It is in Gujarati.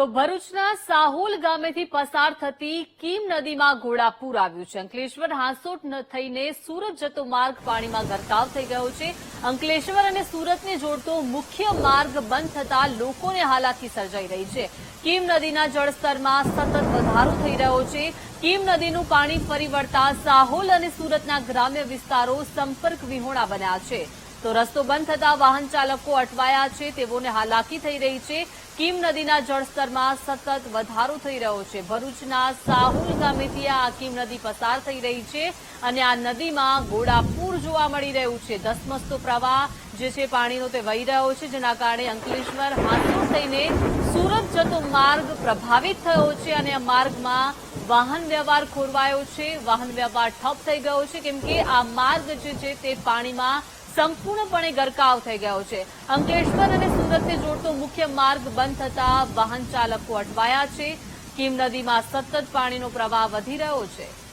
તો ભરૂચના સાહોલ ગામેથી પસાર થતી કીમ નદીમાં ઘોડાપૂર આવ્યું છે. અંકલેશ્વર હાંસોટ થઈને સુરત જતો માર્ગ પાણીમાં ગરકાવ થઈ ગયો છે. અંકલેશ્વર અને સુરતને જોડતો મુખ્ય માર્ગ બંધ થતા લોકોને હાલાકી સર્જાઈ રહી છે. કીમ નદીના જળસ્તરમાં સતત વધારો થઈ રહ્યો છે. કીમ નદીનું પાણી ફરી વળતા સાહોલ અને સુરતના ગ્રામ્ય વિસ્તારો સંપર્ક વિહોણા બન્યા છે. તો રસ્તો બંધ થતા વાહન ચાલકો અટવાયા છે. તેઓને હાલાકી થઈ રહી છે. કીમ નદીના જળસ્તરમાં સતત વધારો થઈ રહ્યો છે. ભરૂચના સાહુલ ગામેથી આ કીમ નદી પસાર થઈ રહી છે અને આ નદીમાં ઘોડાપૂર જોવા મળી રહ્યું છે. ધસમસતો પ્રવાહ જે છે પાણીનો તે વહી રહ્યો છે, જેના કારણે અંકલેશ્વર હાંસોર થઈને સુરત જતો માર્ગ પ્રભાવિત થયો છે અને આ માર્ગમાં વાહન વ્યવહાર ખોરવાયો છે. વાહન વ્યવહાર ઠપ થઈ ગયો છે. કેમ કે આ માર્ગ જે છે તે પાણીમાં સંપૂર્ણપણે ગરકાવ થઈ ગયો છે. અંકલેશ્વર અને સુરતને જોડતો મુખ્ય માર્ગ બંધ થતા વાહન ચાલકો અટવાયા છે. કીમ નદીમાં સતત પાણીનો પ્રવાહ વધી રહ્યો છે.